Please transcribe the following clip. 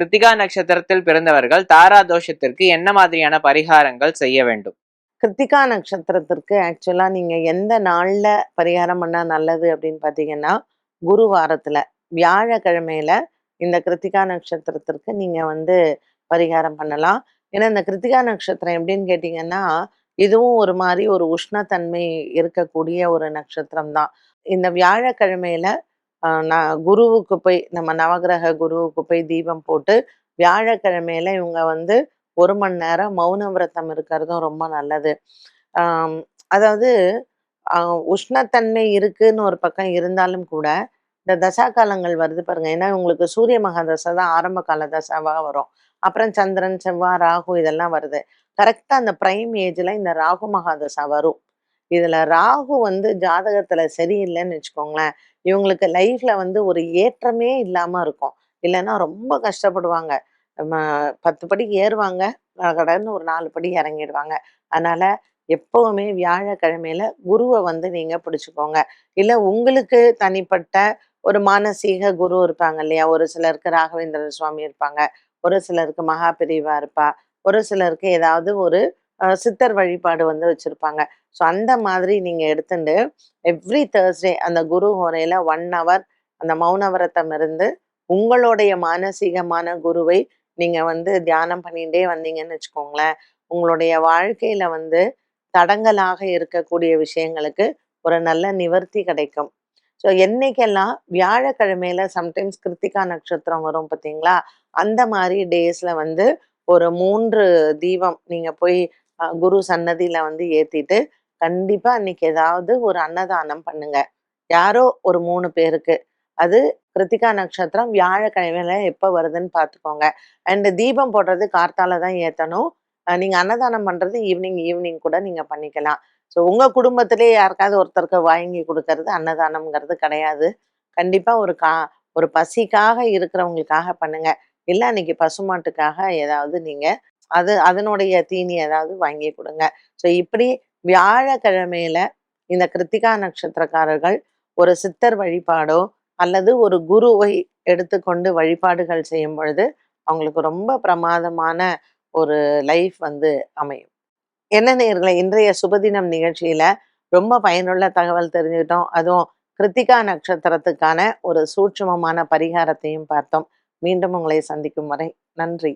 கிருத்திகா நட்சத்திரத்தில் பிறந்தவர்கள் தாரா தோஷத்திற்கு என்ன மாதிரியான பரிகாரங்கள் செய்ய வேண்டும்? கிருத்திகா நட்சத்திரத்திற்கு ஆக்சுவலாக நீங்கள் எந்த நாளில் பரிகாரம் பண்ணால் நல்லது அப்படின்னு பார்த்தீங்கன்னா குரு வாரத்தில் வியாழக்கிழமையில இந்த கிருத்திகா நட்சத்திரத்திற்கு நீங்கள் வந்து பரிகாரம் பண்ணலாம். ஏன்னா இந்த கிருத்திகா நட்சத்திரம் எப்படின்னு கேட்டிங்கன்னா இதுவும் ஒரு மாதிரி ஒரு உஷ்ணத்தன்மை இருக்கக்கூடிய ஒரு நட்சத்திரம் தான் இந்த வியாழக்கிழமையில நான் குருவுக்கு போய் நம்ம நவகிரக குருவுக்கு போய் தீபம் போட்டு வியாழக்கிழமையில இவங்க வந்து ஒரு மணி நேரம் மௌன விரதம் இருக்கிறதும் ரொம்ப நல்லது. அதாவது உஷ்ணத்தன்மை இருக்குன்னு ஒரு பக்கம் இருந்தாலும் கூட இந்த தசா காலங்கள் வருது பாருங்க. ஏன்னா உங்களுக்கு சூரிய மகா தசை தான் ஆரம்ப கால தசாவாக வரும். அப்புறம் சந்திரன் செவ்வாய் ராகு இதெல்லாம் வருது. கரெக்டாக அந்த பிரைம் ஏஜில் இந்த ராகு மகாதசா வரும். இதுல ராகு வந்து ஜாதகத்துல சரியில்லைன்னு வச்சுக்கோங்களேன். இவங்களுக்கு லைஃப்ல வந்து ஒரு ஏற்றமே இல்லாம இருக்கும். இல்லைன்னா ரொம்ப கஷ்டப்படுவாங்க. பத்து படி ஏறுவாங்க கடன்னு ஒரு நாலு படி இறங்கிடுவாங்க. அதனால எப்பவுமே வியாழக்கிழமையில குருவை வந்து நீங்க பிடிச்சுக்கோங்க. இல்ல உங்களுக்கு தனிப்பட்ட ஒரு மானசீக குரு இருப்பாங்க இல்லையா? ஒரு சிலருக்கு ராகவேந்திர சுவாமி இருப்பாங்க ஒரு சிலருக்கு மகாபிரிவா இருப்பா ஒரு சிலருக்கு ஏதாவது ஒரு சித்தர் வழிபாடு வந்து வச்சுருப்பாங்க. ஸோ அந்த மாதிரி நீங்கள் எடுத்துட்டு எவ்ரி தேர்ஸ்டே அந்த குரு ஹோரையில் ஒன் ஹவர் அந்த மௌன விரதம் இருந்து உங்களுடைய மானசீகமான குருவை நீங்கள் வந்து தியானம் பண்ணிகிட்டே வந்தீங்கன்னு வச்சுக்கோங்களேன். உங்களுடைய வாழ்க்கையில் வந்து தடங்கலாக இருக்கக்கூடிய விஷயங்களுக்கு ஒரு நல்ல நிவர்த்தி கிடைக்கும். ஸோ என்னைக்கெல்லாம் வியாழக்கிழமையில சம்டைம்ஸ் கிருத்திகா நட்சத்திரம் வரும் பார்த்தீங்களா? அந்த மாதிரி டேஸில் வந்து ஒரு மூன்று தீபம் நீங்கள் போய் குரு சன்னதியில வந்து ஏத்திட்டு கண்டிப்பா அன்னைக்கு ஏதாவது ஒரு அன்னதானம் பண்ணுங்க. யாரோ ஒரு மூணு பேருக்கு. அது கிருத்திகா நட்சத்திரம் வியாழக்கிழமையில எப்போ வருதுன்னு பார்த்துக்கோங்க. அண்ட் தீபம் போடுறது கார்த்தால தான் ஏற்றணும் நீங்க அன்னதானம் பண்றது ஈவினிங் ஈவினிங் கூட நீங்க பண்ணிக்கலாம். ஸோ உங்க குடும்பத்திலே யாருக்காவது ஒருத்தருக்கு வாங்கி கொடுக்கறது அன்னதானம்ங்கிறது கிடையாது. கண்டிப்பா ஒரு கா ஒரு பசிக்காக இருக்கிறவங்களுக்காக பண்ணுங்க. இல்லை அன்னைக்கு பசுமாட்டுக்காக ஏதாவது நீங்கள் அது அதனுடைய தீனி ஏதாவது வாங்கி கொடுங்க. ஸோ இப்படி வியாழக்கிழமையில இந்த கிருத்திகா நட்சத்திரக்காரர்கள் ஒரு சித்தர் வழிபாடோ அல்லது ஒரு குருவை எடுத்துக்கொண்டு வழிபாடுகள் செய்யும் பொழுது அவங்களுக்கு ரொம்ப பிரமாதமான ஒரு லைஃப் வந்து அமையும். என்ன நேர்களை இன்றைய சுபதினம் நிகழ்ச்சியில ரொம்ப பயனுள்ள தகவல் தெரிஞ்சுக்கிட்டோம். அதுவும் கிருத்திகா நட்சத்திரத்துக்கான ஒரு சூட்சமமான பரிகாரத்தையும் பார்த்தோம். மீண்டும் உங்களை சந்திக்கும் வரை நன்றி.